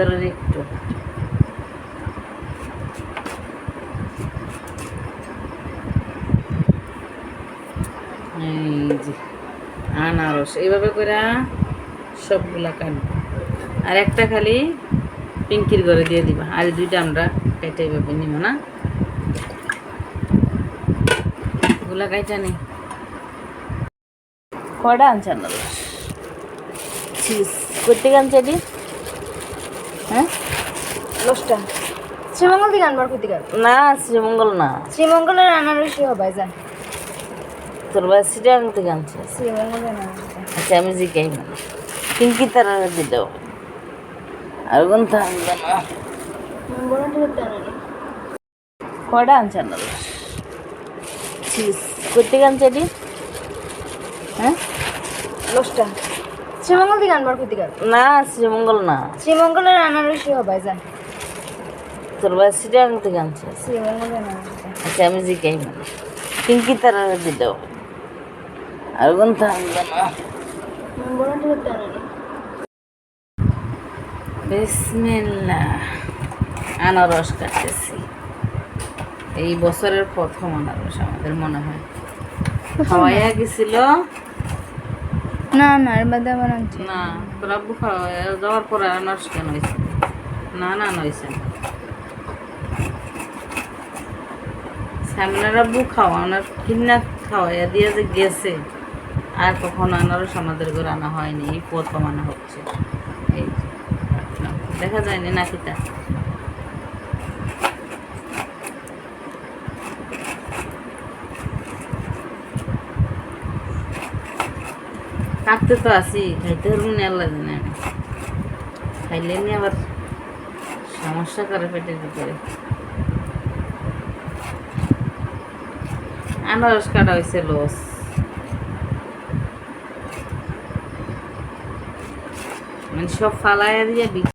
একটু। এই যে আনারস এইভাবে করে সবগুলা কাটবো। আর একটা খালি পিঙ্কির ঘরে দিয়ে দিবা। আর দুইটা আমরা কেটে এইভাবে নিব না? এগুলা কাইটা নেই কয়টা আনছে আনারস চিজ করতে আনছে হ্যাঁ? দশটা শ্রীমঙ্গল থেকে আনবার কোথেকে না শ্রীমঙ্গল না। শ্রীমঙ্গলের আনারসই হবে যান তোর বাস সিটাং থেকে আনছে। শ্রীমঙ্গলের আনারস আচ্ছা আমি জিজ্ঞাই মানে পিঙ্কি তারা দিল। আর কোন থাকবে না। কয়টা আনছে আনারস চিজ করতে আনছে হ্যাঁ? দশটা শ্রীমঙ্গল থেকে আনবার না শ্রীমঙ্গল না। শ্রীমঙ্গলের আনারসই হবে যান তোর বাস সিটাং থেকে আনছে। শ্রীমঙ্গলের আনারস আচ্ছা আমি মানে পিঙ্কি তারা দিল। আর কোন থাকবে না। বিসমিল্লা আনারস কাটতেছি। এই বছরের প্রথম আনারস আমাদের মনে হয়। খাওয়াইয়া গেছিল না না বাদে আবার আনছি না, তোর আব্বু খাওয়াইয়া যাওয়ার পরে আনারস কেন হয়েছে? না না নইছে না। সামনের আব্বু খাওয়ানোর কিনা খাওয়াইয়া দিয়ে যে গেছে, আর কখনো আনারস আমাদের ঘরে আনা হয়নি, এই প্রথম আনা হচ্ছে। এই দেখা যায়নি নাকিটা কাঁপতে তো আছি, খাইতে হলো না আল্লাহ আমি খাইলে নি আবার সমস্যা করে পেটের ভিতরে। আনারস কাটা হয়েছে লস। মানে সব ফালাইয়া দিয়ে